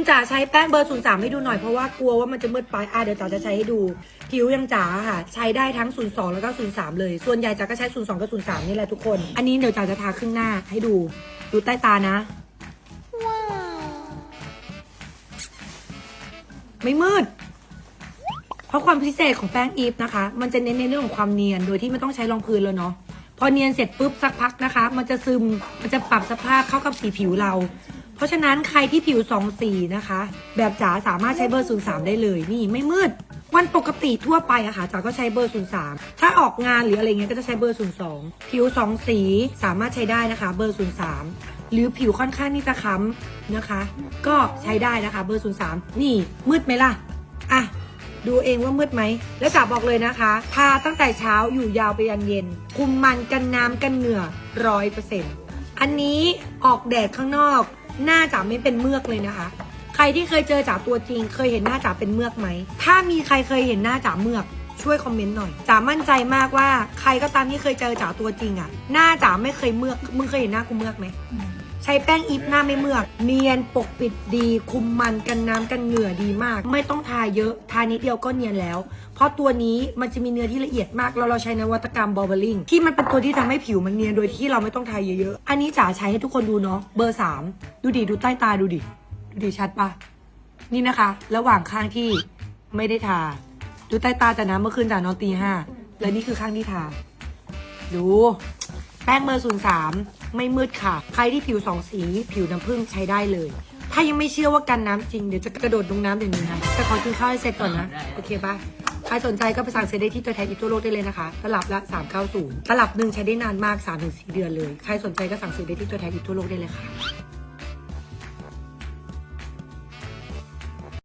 คุณจ๋าใช้แป้งเบอร์ศูนย์สามให้ดูหน่อยเพราะว่ากลัวว่ามันจะมืดไปอะเดี๋ยวจ๋าจะใช้ให้ดู ผิวยังจ๋าค่ะ ใช้ได้ทั้ง02แล้วก็03เลย ส่วนใหญ่จ๋าก็ใช้02กับ03นี่แหละทุกคน อันนี้เดี๋ยวจ๋าจะทาครึ่งหน้าให้ดู ดูใต้ตานะไม่มืด เพราะความพิเศษของแป้งอีฟนะคะ มันจะเน้นในเรื่องของความเนียน โดยที่ไม่ต้องใช้รองพื้นแล้วเนาะ พอเนียนเสร็จปุ๊บสักพักนะคะ มันจะซึม มันจะปรับสภาพเข้ากับสีผิวเรา เพราะฉะนั้นใครที่ผิวสองสีนะคะ แบบจ๋าสามารถใช้เบอร์ 03 ได้เลยนี่ไม่มืด วันปกติทั่วไปอะค่ะจ๋าก็ใช้เบอร์ 03 ถ้าออกงานหรืออะไรเงี้ยก็จะใช้เบอร์ 02 ผิวสองสีสามารถใช้ได้นะคะ เบอร์ 03 หรือผิวค่อนข้างที่จะค้ำนะคะ ก็ใช้ได้นะคะเบอร์ 03 นี่มืดไหมล่ะอะดูเองว่ามืดไหม แล้วจ๋าบอกเลยนะคะทาตั้งแต่เช้าอยู่ยาวไปยันเย็น คุมมันกันน้ำกันเหงื่อร้อยเปอร์เซ็นต์อันนี้ออกแดดข้างนอก หน้าจ๋าไม่เป็นเมือกเลยนะคะ ใครที่เคยเจอจ๋าตัวจริง เคยเห็นหน้าจ๋าเป็นเมือกไหม ถ้ามีใครเคยเห็นหน้าจ๋าเมือกช่วยคอมเมนต์หน่อยจ๋ามั่นใจมากว่า ใครก็ตามที่เคยเจอจ๋าตัวจริงอะหน้าจ๋าไม่เคยเมือกมึงเคยเห็นหน้ากูเมือกไหม ใช้แป้งอีฟหน้าไม่เมือก เนียนปกปิดดี คุมมันกันน้ำกันเหงื่อดีมาก ไม่ต้องทาเยอะ ทานิดเดียวก็เนียนแล้ว เพราะตัวนี้มันจะมีเนื้อที่ละเอียดมากแล้วเราใช้นวัตกรรมบอเบอริงที่มันเป็นตัวที่ทำให้ผิวมันเนียนโดยที่เราไม่ต้องทาเยอะๆ อันนี้จ๋าใช้ให้ทุกคนดูเนาะเบอร์สามดูดิดูใต้ตาดูดิดูดิชัดปะนี่นะคะ ระหว่างข้างที่ไม่ได้ทา ดูใต้ตาแต่นะเมื่อคืนจ๋านอนตีห้าและนี่คือข้างที่ทา ดู แป้งเบอร์ศูนย์สาม ไม่มืดค่ะ ใครที่ผิวสองสี ผิวน้ำผึ้งใช้ได้เลย ถ้ายังไม่เชื่อว่ากันน้ำจริง เดี๋ยวจะกระโดดลงน้ำเดี๋ยวนี้นะแต่ขอกินข้าวให้เสร็จก่อนนะ โอเคปะใครสนใจก็ไปสั่งซื้อได้ที่ตัวแทนอีกทั่วโลกได้เลยนะคะ ตลับละ 390 ตลับหนึ่งใช้ได้นานมาก 3-4 เดือนเลย ใครสนใจก็สั่งซื้อได้ที่ตัวแทนอีกทั่วโลกได้เลยค่ะ